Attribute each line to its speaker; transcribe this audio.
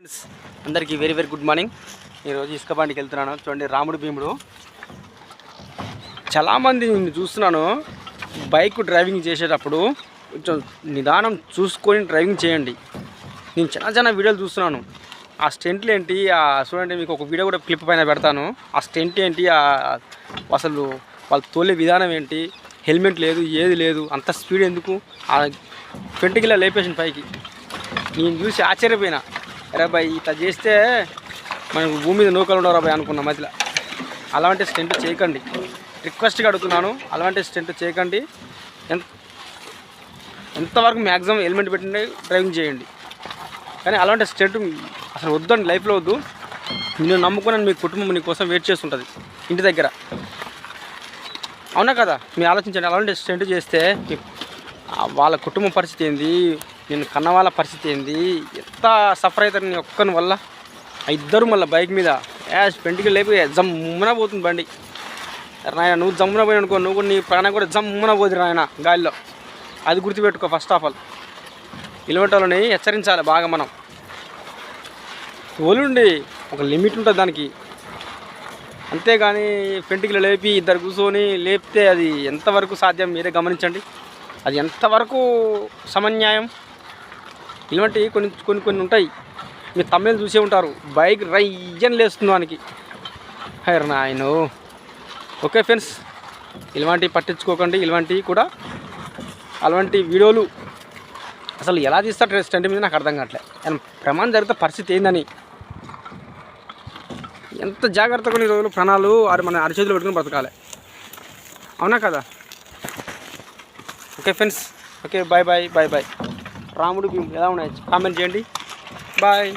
Speaker 1: Friends అందరికీ very very good morning ఈరోజు ఇసుక బండికి వెళ్తున్నాను. చూడండి రాముడు భీముడు. చాలామంది నేను చూస్తున్నాను. బైక్ డ్రైవింగ్ చేసేటప్పుడు కొంచెం నిదానం చూసుకొని డ్రైవింగ్ చేయండి. నేను చిన్న చిన్న వీడియోలు చూస్తున్నాను. ఆ స్టెంట్లు ఏంటి? ఆ చూడండి మీకు ఒక వీడియో కూడా క్లిప్ పైన పెడతాను. ఆ స్టెంట్ ఏంటి? ఆ అసలు వాళ్ళు తోలే విధానం ఏంటి? హెల్మెట్ లేదు ఏది లేదు అంత స్పీడ్ ఎందుకు? ఆ పెంటికిలా లేపేసిన పైకి. నేను చూసి ఆశ్చర్యపోయినా. అరే బాయ్ ఇట్లా చేస్తే మనకు భూమి మీద నూకలు ఉండవు బాయ్ అనుకున్నా మధ్యలో. అలాంటి స్టెంట్ చేయకండి. రిక్వెస్ట్గా అడుగుతున్నాను అలాంటి స్టెంట్ చేయకండి. ఎంత ఎంతవరకు మ్యాక్సిమం హెల్మెట్ పెట్టండి డ్రైవింగ్ చేయండి. కానీ అలాంటి స్టెంట్ అసలు వద్దండి లైఫ్లో వద్దు. నేను నమ్ముకున్నాను మీ కుటుంబం నీకోసం వెయిట్ చేస్తుంటుంది ఇంటి దగ్గర. అవునా కదా? మీరు ఆలోచించండి అలాంటి స్టెంట్ చేస్తే వాళ్ళ కుటుంబ పరిస్థితి ఏంది? నేను కన్న వాళ్ళ పరిస్థితి ఏంది? ఎంత సఫర్ అవుతారు నేను ఒక్కని వల్ల? ఆ ఇద్దరు మళ్ళీ బైక్ మీద. యాష్ పెంటికి లేపి జమ్మున పోతుంది బండి. నాయన నువ్వు జమ్మున పోయి అనుకో నువ్వు నీ ప్రాణం కూడా జమ్మున పోదు నాయన గాలిలో. అది గుర్తుపెట్టుకో ఫస్ట్ ఆఫ్ ఆల్ ఇలాంటి హెచ్చరించాలి బాగా మనం. తోలుండి ఒక లిమిట్ ఉంటుంది దానికి. అంతేగాని పెంటికలు లేపి ఇద్దరు కూర్చొని లేపితే అది ఎంతవరకు సాధ్యం? మీరే గమనించండి. అది ఎంతవరకు సమన్యాయం? ఇలాంటి కొన్ని కొన్ని కొన్ని ఉంటాయి. మీరు తమిళ చూసే ఉంటారు. బైక్ రయ్యని లేస్తుంది దానికి హైర్ నాయను. ఓకే ఫ్రెండ్స్ ఇలాంటివి పట్టించుకోకండి. ఇలాంటివి కూడా అలాంటి వీడియోలు అసలు ఎలా తీస్తారు స్టంట్ మీద నాకు అర్థం కావట్లే. కానీ ప్రమాదం జరిగితే పరిస్థితి ఏందని. ఎంత జాగ్రత్తగా కొన్ని రోజులు ప్రాణాలు మన అరిచేతులు పెట్టుకుని బ్రతకాలి. అవునా కదా? Okay friends okay bye bye bye bye రాముడు భీమ్ ఎలా ఉన్నాయి కామెంట్ చేయండి. బాయ్